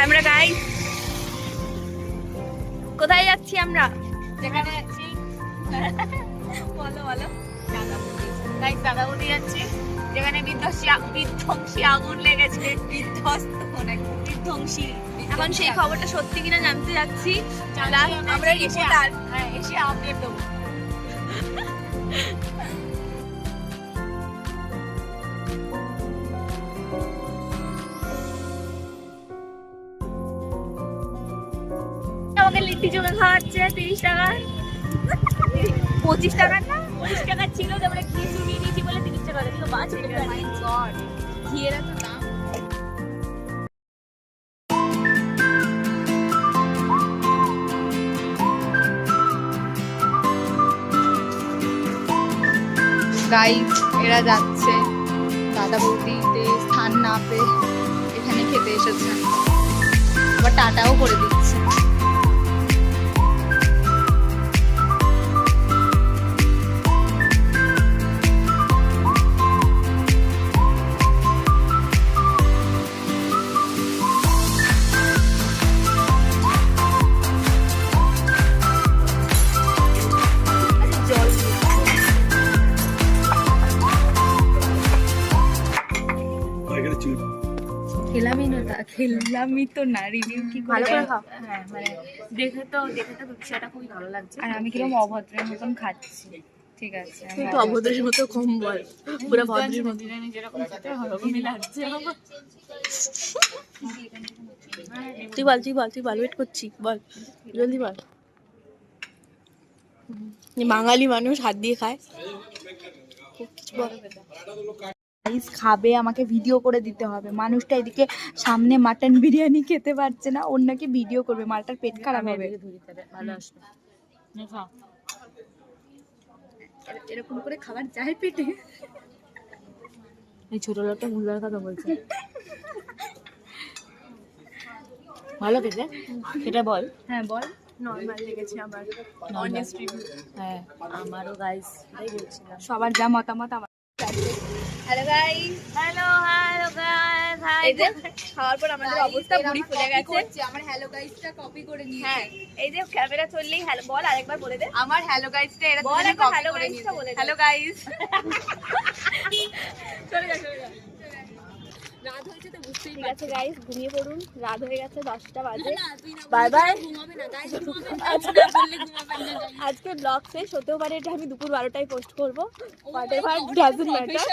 Camera গাই কোথায় যাচ্ছি আমরা? যেখানে যাচ্ছি। বলো বলো। গাইস দাদাবুদি যাচ্ছি। যেখানে বিধ্বংসী আগুন লেগেছে। বিধ্বস্ত বিধ্বংসী। এখন সেই খবরটা সত্যি কিনা জানতে যাচ্ছি। আমরা রিপোর্টার হ্যাঁ এসে আপডেট দেবো। আমাকে লিট্টি চোখা খাওয়াচ্ছে তিরিশ টাকা। পঁচিশ টাকার না? পঁচিশ টাকা ছিল তারপরে ঘি চুরিয়ে নিয়েছি বলে তিরিশ টাকা দাম। গাইস এরা যাচ্ছে দাদা বৌদিতে স্থান না পেয়ে এখানে খেতে এসেছে। আবার টাটাও করে দিচ্ছে। খেলামই না তা খেললামই তো না রিভিউ কি ভালো করে খাও। হ্যাঁ মানে দেখে তো দেখে তো খুবই ভালো লাগছে। আর আমি কীরকম অভদ্রের মতন খাচ্ছি। ঠিক আছে আমি তো অভদ্রের মতো কম বল পুরো ভদ্রের মতো। জানি যেরকম খেতে ওরকমই লাগছে। তুই বল তুই বল তুই বল ওয়েট করছি। বল জলদি বল। বাঙালি মানুষ হাত দিয়ে খায়। কিছু বল গাইস খাবে আমাকে ভিডিও করে দিতে হবে। মানুষটা এদিকে সামনে মাটন বিরিয়ানি খেতে পারছে না ওর নাকি ভিডিও করবে মালটার পেট খারাপ হবে। এরকম করে খাবার যায় পেটে। এই ছোট লোকটা ভুলবার কথা বলছে। ভালো খেতে? সেটা বল। হ্যাঁ বল। নর্মাল লেগেছে আমার। হ্যাঁ। আমারও গাইস সবার যা মতামত আমার hello guys hello hello guys hi এই যে খাওয়ার পর আমাদের অবস্থা বুড়ি ফুলে গেছে। আমার হ্যালো গাইসটা কপি করে নিয়েছে। হ্যাঁ এই যে ক্যামেরা চললেই হ্যালো বল আরেকবার বলে দে। আমার হ্যালো গাইসটা এরা বল হ্যালো গাইসটা বলে দে। হ্যালো গাইস চলে যা চলে যা রাত হয়েছে আছে গাইস ঘুমিয়ে পড়ুন। রাত হয়ে গেছে দশটা বাজে। বাই বাই আজকে ব্লগ শেষ হতেও পারে এটা আমি দুপুর বারোটায় পোস্ট করব। What ever doesn't matter